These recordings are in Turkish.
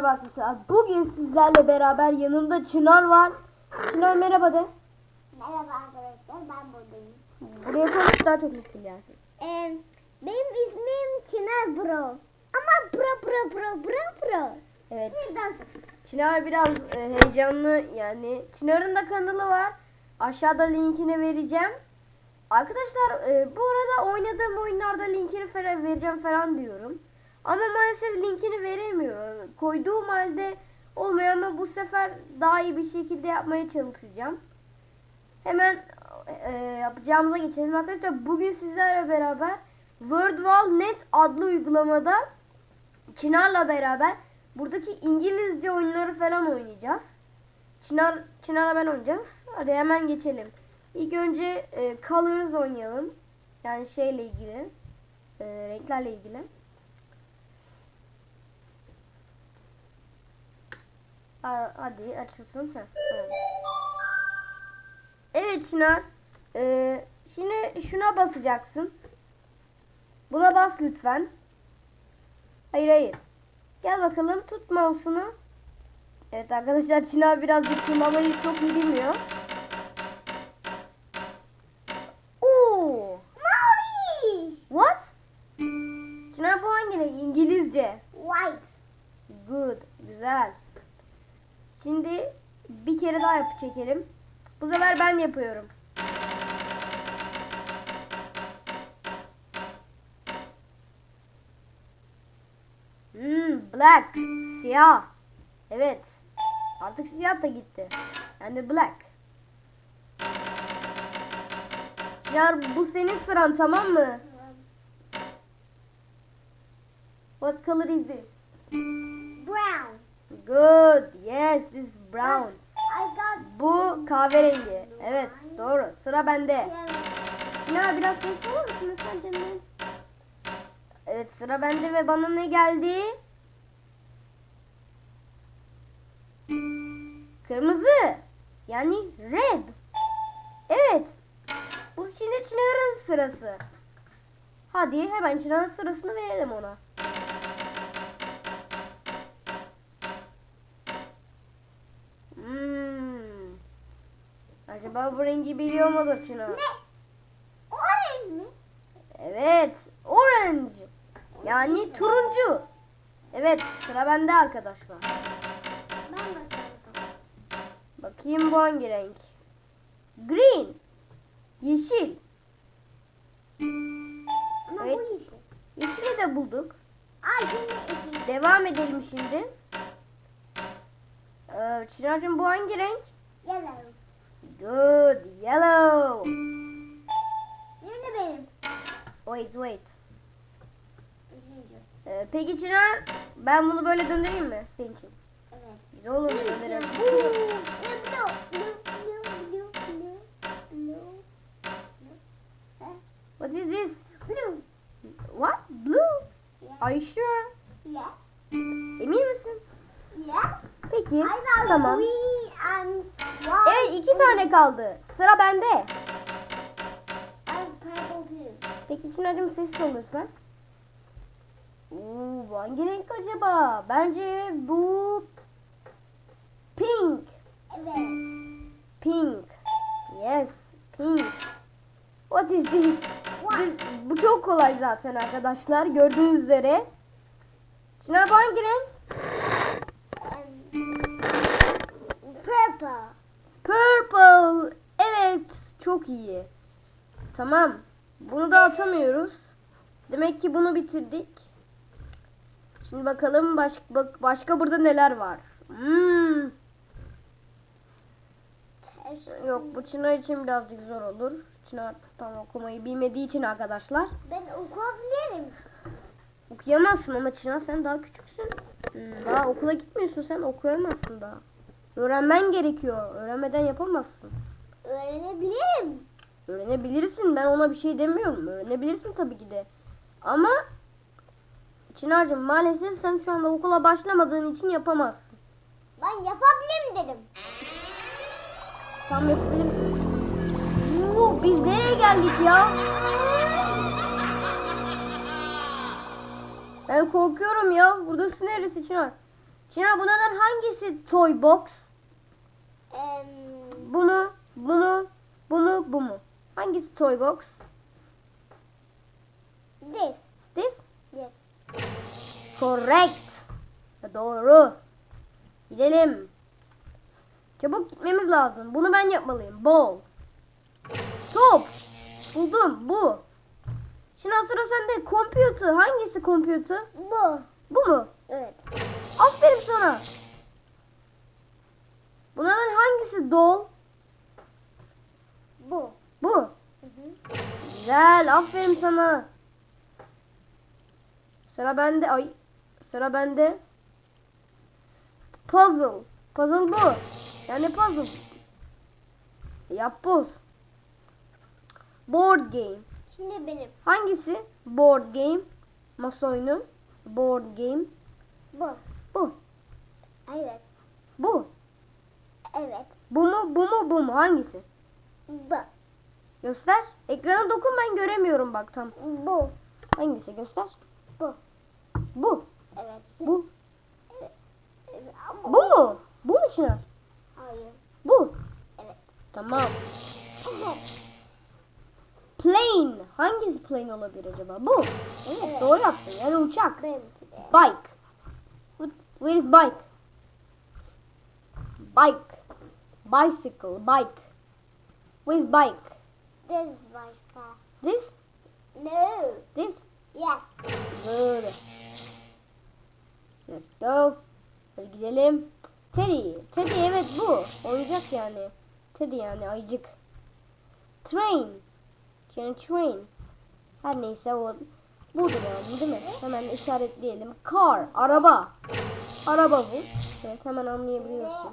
merhaba arkadaşlar. Bugün sizlerle beraber yanımda Çınar var. Çınar merhaba de. Merhaba arkadaşlar ben buradayım. Buraya konuş daha çok isim gelsin. Ee, benim ismim Çınar Bro. Ama Bro Bro Bro Bro Bro. Evet. Neden? Çınar biraz e, heyecanlı yani. Çınar'ın da kanalı var. Aşağıda linkini vereceğim. Arkadaşlar e, bu arada oynadığım oyunlarda linkini falan vereceğim falan diyorum. Ama maalesef linkini veremiyorum. Koyduğum halde olmuyor ama bu sefer daha iyi bir şekilde yapmaya çalışacağım. Hemen e, yapacağımıza geçelim arkadaşlar. Bugün sizlerle beraber WordWall.net adlı uygulamada Çınar'la beraber buradaki İngilizce oyunları falan oynayacağız. Çınar, Çınar'la ben oynayacağız. Hadi hemen geçelim. İlk önce e, Colors oynayalım. Yani şeyle ilgili. e, renklerle ilgili. Ha, hadi açılsın. Tamam. Evet Çınar. E, şimdi şuna basacaksın. Buna bas lütfen. Hayır hayır. Gel bakalım tut mouse'unu. Evet arkadaşlar Çınar birazcık tırmanmayı çok iyi bilmiyor. Şimdi bir kere daha yapı çekelim. Bu sefer ben yapıyorum. Hmm, black, siyah. Evet. Artık siyah da gitti. Yani black. Ya bu senin sıran tamam mı? What color is this? Brown. Good. Yes, Sıra bende. Ya biraz olur musun lütfen canım? Evet, sıra bende ve bana ne geldi? Kırmızı. Yani red. Evet. Bu şimdi Çınar'ın sırası. Hadi hemen Çınar'ın sırasını verelim ona. Hmm. Acaba bu rengi biliyor mudur Çınar? Ne? Orange mi? Evet, orange. Yani turuncu. Evet, sıra bende arkadaşlar. Ben bakalım. Bakayım bu hangi renk? Green. Yeşil. Ama Evet. bu yeşil. Yeşili de bulduk. Ay şimdi yeşil. Devam edelim şimdi. Ee, Çınar'cığım bu hangi renk? Yellow. Good, yellow. Şimdi benim. Wait, wait. Ee, peki Çınar, ben bunu böyle döndüreyim mi senin için? Evet. Güzel olur mu döndürelim? What is this? Blue. What? Blue? Yeah. Are you sure? Yeah. Emin misin? Yeah. Peki, I tamam. green and white. Evet iki tane kaldı. Sıra bende. Peki Çınar'cığım sessiz ol lütfen. Oo, hangi renk acaba? Bence bu pink. Evet. Pink. Yes, pink. What is this? White. Bu çok kolay zaten arkadaşlar. Gördüğünüz üzere. Çınar bu hangi renk? Purple. Purple. Evet, çok iyi. Tamam. Bunu da atamıyoruz. Demek ki bunu bitirdik. Şimdi bakalım baş, bak, başka burada neler var. Hmm, yok bu Çınar için birazcık zor olur. Çınar tam okumayı bilmediği için arkadaşlar. Ben okuyabilirim. Okuyamazsın ama Çınar sen daha küçüksün. Hmm, Daha okula gitmiyorsun sen okuyamazsın daha. Öğrenmen gerekiyor. Öğrenmeden yapamazsın. Öğrenebilirim. Öğrenebilirsin. Ben ona bir şey demiyorum. Öğrenebilirsin tabii ki de. Ama Çınar'cığım maalesef sen şu anda okula başlamadığın için yapamazsın. Ben yapabilirim dedim. Tam yapabilirsin. Oo, biz nereye geldik ya? Ben korkuyorum ya. Burası neresi Çınar? Çınar bunlardan hangisi toy box? Em, Bunu, bunu, bunu, bu mu? Hangisi toy box? this. This? Yes. Correct. Doğru. Gidelim. Çabuk gitmemiz lazım. Bunu ben yapmalıyım. Ball. Top. Buldum. Bu. Şimdi sıra sende. Computer. Hangisi computer? Bu. Bu mu? Evet. Aferin sana. Bunlardan hangisi doll? Bu. Bu. Hı hı. Güzel. Aferin sana. Sıra bende. Ay. Sıra bende. Puzzle. Puzzle bu. Yani puzzle. Yap boz. Board game. Şimdi benim. Hangisi? Board game. Masa oyunu. Board game. Bu. Bu. Evet. Bu. Evet. Bu mu? Bu mu? Bu mu? Hangisi? Bu. Göster. Ekrana dokun ben göremiyorum bak tam. Bu. Hangisi? Göster. Bu. Bu. Evet. Bu. Evet. Bu mu? Bu mu Çınar? Hayır. Bu. Evet. Tamam. Plane. Hangisi plane olabilir acaba? Bu. Evet, Evet. doğru yaptın. Yani uçak. De. Bike. Where is bike? Bike. Bicycle. Bike. Where is bike? This is car. This? No. This? Yes. Good. Let's go. Hadi gidelim. Teddy. Teddy evet bu. Oyuncak yani. Teddy yani ayıcık. Train. Yani train. Her neyse o budur yani değil mi? Hemen işaretleyelim. Car. Araba. Araba bu. Evet hemen anlayabiliyorsun.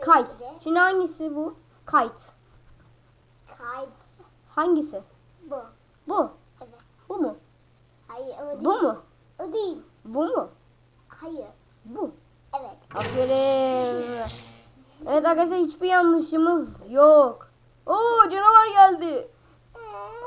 Kite. Şimdi hangisi bu? Kite. Kite. Hangisi? Bu. Bu. Evet. Bu mu? Hayır o değil. Bu mu? O değil. Bu mu? Hayır. Bu. Evet. Aferin. Evet arkadaşlar hiçbir yanlışımız yok. Oo canavar geldi.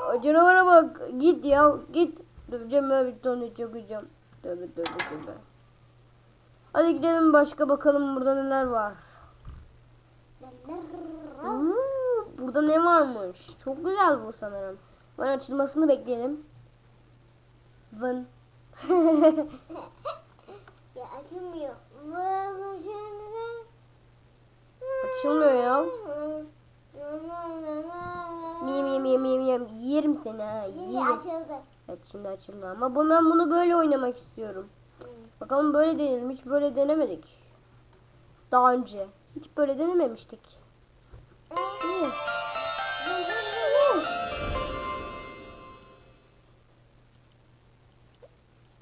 Aa, Canavara bak. Git ya. Git. Döveceğim ben bir tane çakacağım. Tövbe tövbe tövbe. Hadi gidelim başka bakalım burada neler var. Hmm, burada ne varmış? Çok güzel bu sanırım. Ben açılmasını bekleyelim. Vın. ya açılmıyor. Açılmıyor ya. Mi mi mi mi mi yerim seni ha yerim. açıldı. Evet şimdi açıldı ama ben bunu böyle oynamak istiyorum. Bakalım böyle deneyelim hiç böyle denemedik. Daha önce hiç böyle denememiştik. İyi.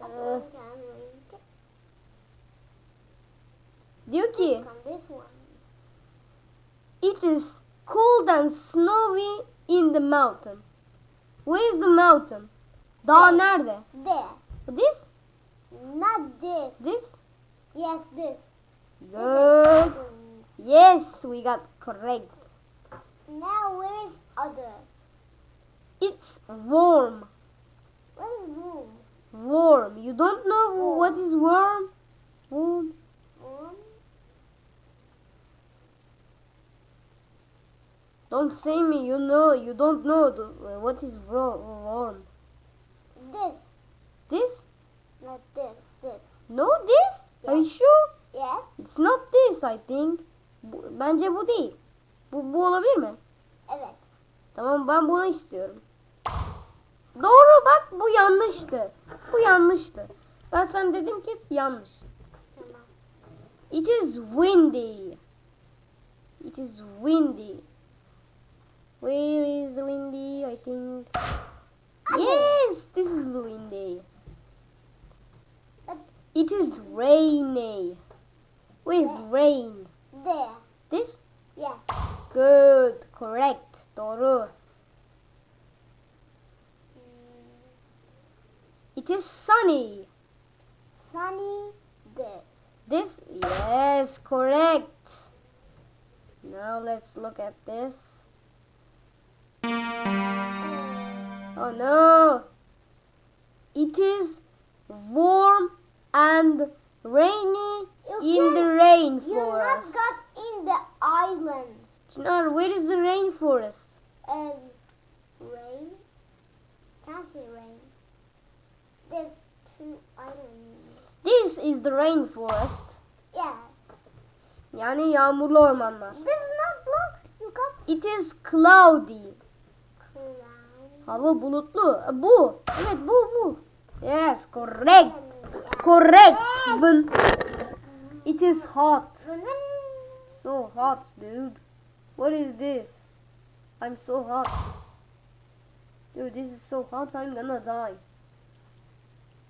Ee, diyor ki it is cold and snowy in the mountain. Where is the mountain? Dağ nerede? There. This? Not this. This? Yes, this. Good. Yes, we got correct. Now where is other? It's warm. What is room? Warm. You don't know what is warm? Warm. Room? Don't say me. You know. You don't know the, what is warm. This. This? Not this. This. No, this? Are you sure? Yes. It's not this. I think. Bu, bence bu değil. Bu, bu olabilir mi? Evet. Tamam ben bunu istiyorum. Doğru bak bu yanlıştı. Bu yanlıştı. Ben sana dedim ki yanlış. Tamam. It is windy. It is windy. Where is windy? I think. Yes, this is windy. It is rainy. Where is rain? there. This? Yes. Good. Correct. Doğru. Mm, It is sunny. sunny. This. This? Yes, correct. Now let's look at this. Oh no! It is warm and rainy in the You not rainforest. got in the island. Çınar, where is the rainforest? And rain. Can't say rain. There's two islands. This is the rainforest. Yeah. Yani yağmurlu ormanlar. This is not blue. You got It is cloudy. cloud. Hava bulutlu. Bu. Evet bu bu. Yes, correct. Correct. Bun. It is hot. So hot, dude. What is this? I'm so hot. Dude, this is so hot. I'm gonna die.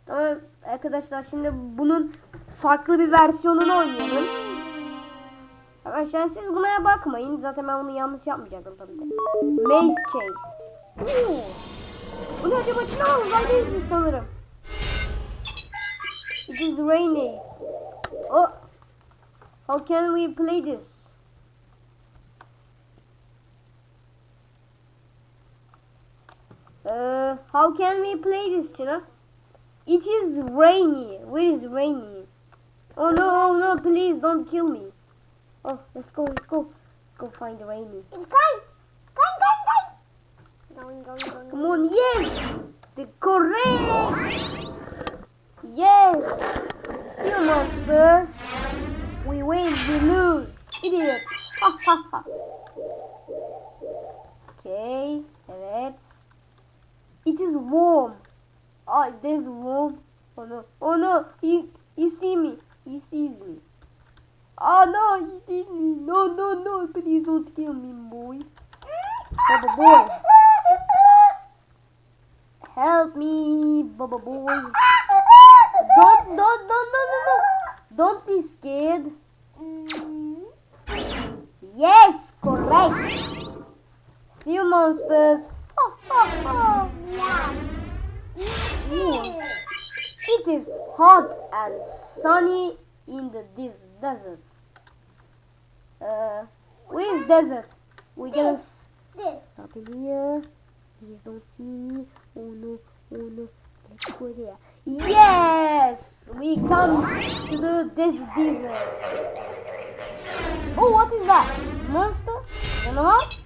Tamam arkadaşlar şimdi bunun farklı bir versiyonunu oynayalım. Arkadaşlar siz buna bakmayın. Zaten ben bunu yanlış yapmayacaktım tabii de. Maze Chase. Oo. Bu ne acaba? Çınar uzaydayız biz sanırım. It is rainy. Oh. How can we play this? Uh, how can we play this, Tina? It is rainy. Where is rainy? Oh no, oh no, please don't kill me. Oh, let's go, let's go. Let's go find the rainy. It's going. Going, going, going. Going, going, going. Come on, yes! The correct! Yes! You monsters! We win, we lose! Idiot! Ha ha ha! Okay, evet. It is warm. Oh, it is warm. Oh no, oh no, he, he see me. He sees me. Oh no, he sees me. No, no, no, please don't kill me, boy. Baba boy. Help me, Baba boy. Don't, don't, don't, no, no, no. Don't be scared. Yes, correct. See you, monsters. Ha. It is hot and sunny in the this desert. Uh, where is desert? We This. stop in here. Please don't see me. Oh no, oh no. Let's go there. Yes, we come to the this desert. Oh, what is that? Monster? You know what?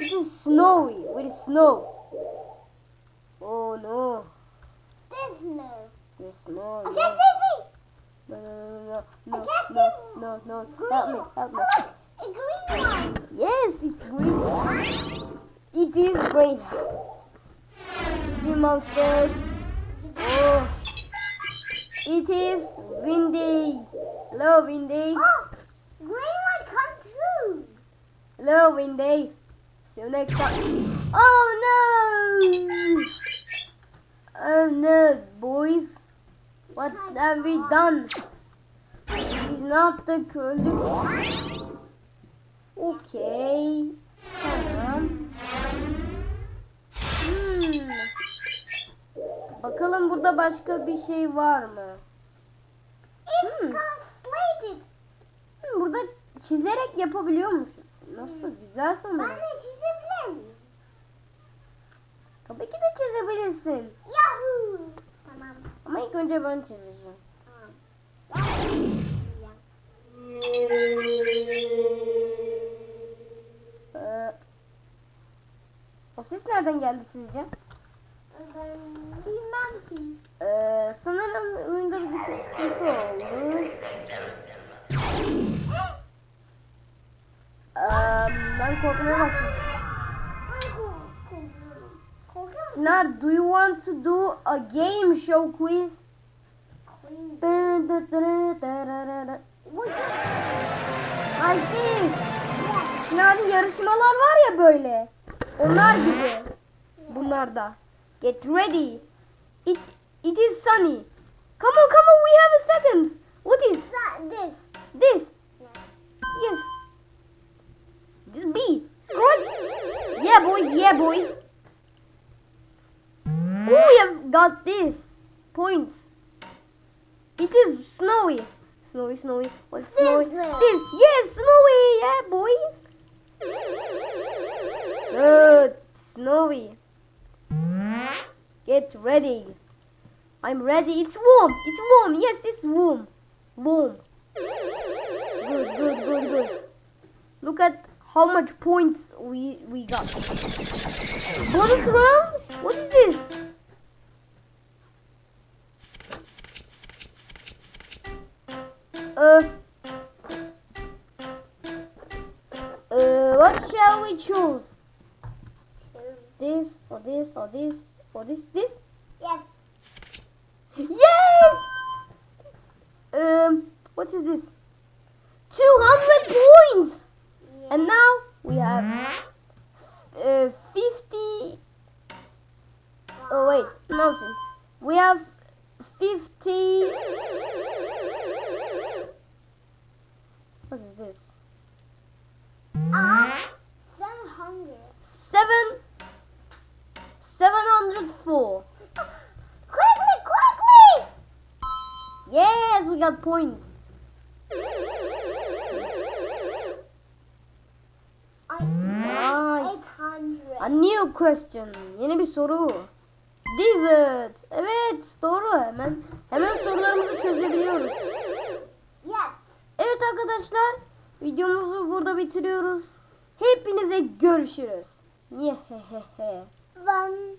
It is snowy. With snow. Oh no, This no. the snow. I no. can't see No, no, no, no, no, no, no, no, green. help me, help me. A green one. Yes, it's green. It is green. The monsters. Oh, it is windy. Hello, windy. Oh, green one come too. Hello, windy. See you next time. Oh no! Oh no, boys. What have we done? Biz ne yaptık? Öldük. Okey. Bakalım burada başka bir şey var mı? Hmm. Hmm, burada çizerek yapabiliyor musun? Nasıl? Güzel Ben sanırım. de çizebilir miyim? Tabii ki de çizebilirsin. Yahoo. Tamam. Ama ilk önce ben çizeceğim. Tamam. Ben. Ee, o ses nereden geldi sizce? Ben. Ee, sanırım oyunda bir sıkıntı oldu. Ee, ben korkmaya başladım. Çınar, do you want to do a game show quiz? I see. Yani yarışmalar var ya böyle. Onlar gibi. Bunlar da. Get ready. It, it is sunny. Come on, come on, we have a second. What is Sa- This. this? Yes. This B. Scroll. Yeah, boy, yeah, boy. Oh, we have got this. Points. It is snowy. Snowy, snowy. What's snowy? This. This. Yes, snowy. Yeah, boy. Good. Snowy. Get ready. I'm ready. It's warm. It's warm. Yes, it's warm. Warm. Good, good, good, good. Look at how much points we we got. Bonus round? What is this? Uh. Uh, what shall we choose? This or this or this? Or this? This? Yes. Yes! Um, what is this? 200 points! And now we have uh, 50. Oh, wait, nothing. We have 50. What is this? Ah, seven hundred. 7. 704. Quickly, quickly! Yes, we got points. Nice. A new question. Yeni bir soru. Desert. Evet, doğru hemen. Hemen sorularımızı çözebiliyoruz. Yes. Evet arkadaşlar, videomuzu burada bitiriyoruz. Hepinize görüşürüz. Niye he he he. One.